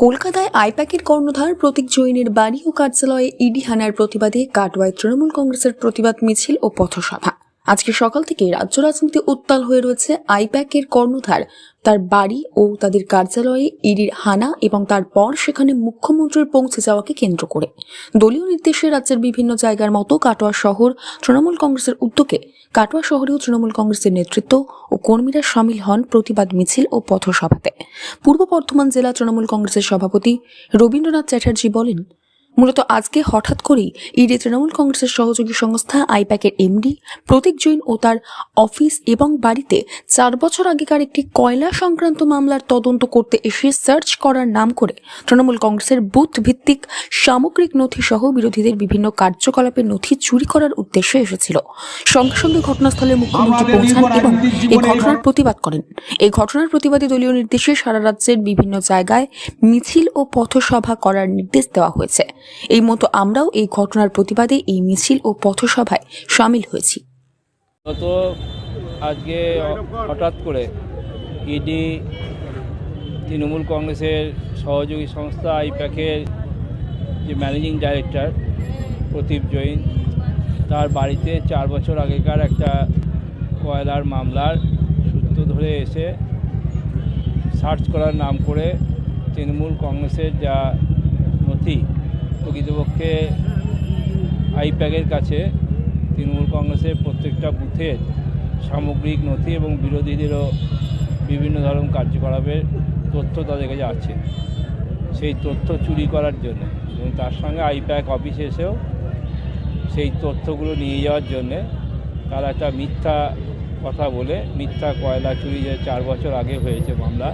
কলকাতায় আইপ্যাকের কর্ণধার প্রতীক জৈনের বাড়ি ও কার্যালয়ে ইডি হানার প্রতিবাদে কাটোয়ায় তৃণমূল কংগ্রেসের প্রতিবাদ মিছিল ও পথসভা। আজকে সকাল থেকে রাজ্য রাজনীতি উত্তাল হয়ে রয়েছে আইপ্যাকের কর্ণধার। তার বাড়ি ও তাদের কার্যালয়ে ইডির হানা এবং তারপর সেখানে মুখ্যমন্ত্রীর পৌঁছে যাওয়াকে কেন্দ্র করে। দলীয় নির্দেশে রাজ্যের বিভিন্ন জায়গার মতো কাটোয়া শহর তৃণমূল কংগ্রেসের উদ্যোগে কাটোয়া শহরেও তৃণমূল কংগ্রেসের নেতৃত্ব ও কর্মীরা সামিল হন প্রতিবাদ মিছিল ও পথসভাতে। পূর্ব বর্ধমান জেলা তৃণমূল কংগ্রেসের সভাপতি রবীন্দ্রনাথ চ্যাটার্জি বলেন মূলত আজকে হঠাৎ করেই ইডি তৃণমূল কংগ্রেসের সহযোগী সংস্থা আইপ্যাকের এমডি প্রতীক জৈন ও তার অফিস এবং বাড়িতে চার বছর আগেকার একটি কয়লা সংক্রান্ত মামলার তদন্ত করতে এসে সার্চ করার নাম করে তৃণমূল কংগ্রেসের বুথ ভিত্তিক সামগ্রিক নথি সহ বিরোধীদের বিভিন্ন কার্যকলাপের নথি চুরি করার উদ্দেশ্যে এসেছিল। সঙ্গে সঙ্গে ঘটনাস্থলে মুখ্যমন্ত্রী পৌঁছান এবং এই ঘটনার প্রতিবাদ করেন। এই ঘটনার প্রতিবাদে দলীয় নির্দেশে সারা রাজ্যের বিভিন্ন জায়গায় মিছিল ও পথসভা করার নির্দেশ দেওয়া হয়েছে। এই মতো আমরাও এই ঘটনার প্রতিবাদে এই মিছিল ও পথসভায় সামিল হয়েছি। আজকে হঠাৎ করে ইডি তৃণমূল কংগ্রেসের সহযোগী সংস্থা আইপ্যাকের যে ম্যানেজিং ডাইরেক্টর প্রদীপ জৈন, তার বাড়িতে চার বছর আগেকার একটা কয়লার মামলার সূত্র ধরে এসে সার্চ করার নাম করে তৃণমূল কংগ্রেসের যা নথি প্রকৃতপক্ষে আইপ্যাকের কাছে তৃণমূল কংগ্রেসের প্রত্যেকটা বুথের সামগ্রিক নথি এবং বিরোধীদেরও বিভিন্ন ধরনের কার্যকলাপের তথ্য তাদের কাছে আছে। সেই তথ্য চুরি করার জন্য এবং তার সঙ্গে আইপ্যাক অফিসে এসেও সেই তথ্যগুলো নিয়ে যাওয়ার জন্যে তারা একটা মিথ্যা কথা বলে, মিথ্যা কয়লা চুরি যে চার বছর আগে হয়েছে মামলা,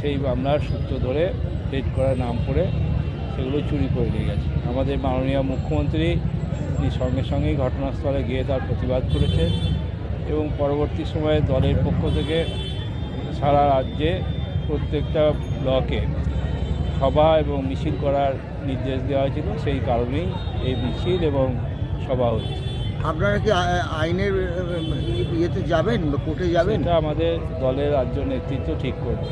সেই মামলার সূত্র ধরে রেড করার নাম করে সেগুলো চুরি করে নিয়ে গেছে। আমাদের মাননীয় মুখ্যমন্ত্রী তিনি সঙ্গে সঙ্গেই ঘটনাস্থলে গিয়ে তার প্রতিবাদ করেছেন এবং পরবর্তী সময়ে দলের পক্ষ থেকে সারা রাজ্যে প্রত্যেকটা ব্লকে সভা এবং মিছিল করার নির্দেশ দেওয়া হয়েছিল। সেই কারণেই এই মিছিল এবং সভা হচ্ছে আপনারা কি আইনের ইয়েতে যাবেন বা কোর্টে যাবেন? এটা আমাদের দলের রাজ্য নেতৃত্ব ঠিক করবে।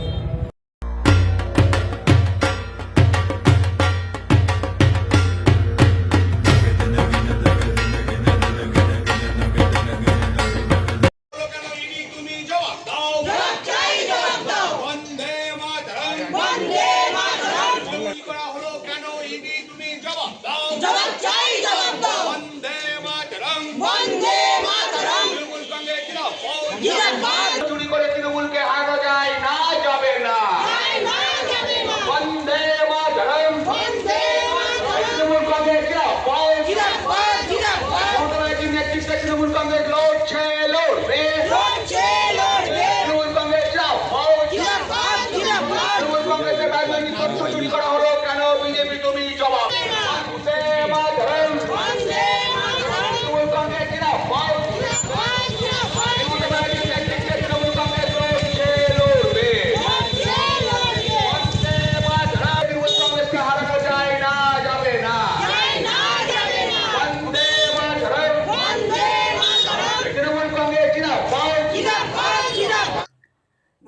জবাব চাই জবাব দাও। বন্দে মাতরম। বন্দে মাতরম। তৃণমূল জিন্দাবাদ জিন্দাবাদ চুরি করে তৃণমূলকে হারানো যায় না যাবে না। চাই না যাবে না। বন্দে মাতরম। বন্দে মাতরম। তৃণমূল কংগ্রেস জিন্দাবাদ জিন্দাবাদ জিন্দাবাদ মমতা ব্যানার্জির নেতৃত্বে তৃণমূল কংগ্রেস লড়ছে লড়বে। লড়ছে।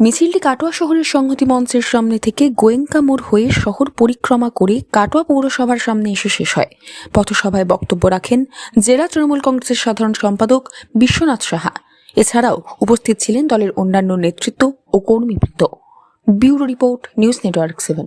মিছিলটি কাটোয়া শহরের সংহতি মঞ্চের সামনে থেকে গোয়েঙ্কা মোড় হয়ে শহর পরিক্রমা করে কাটোয়া পৌরসভার সামনে এসে শেষ হয়। পথসভায় বক্তব্য রাখেন জেলা তৃণমূল কংগ্রেসের সাধারণ সম্পাদক বিশ্বনাথ সাহা। এছাড়াও উপস্থিত ছিলেন দলের অন্যান্য নেতৃত্ব ও কর্মীবৃন্দ। Bureau report, news network seven.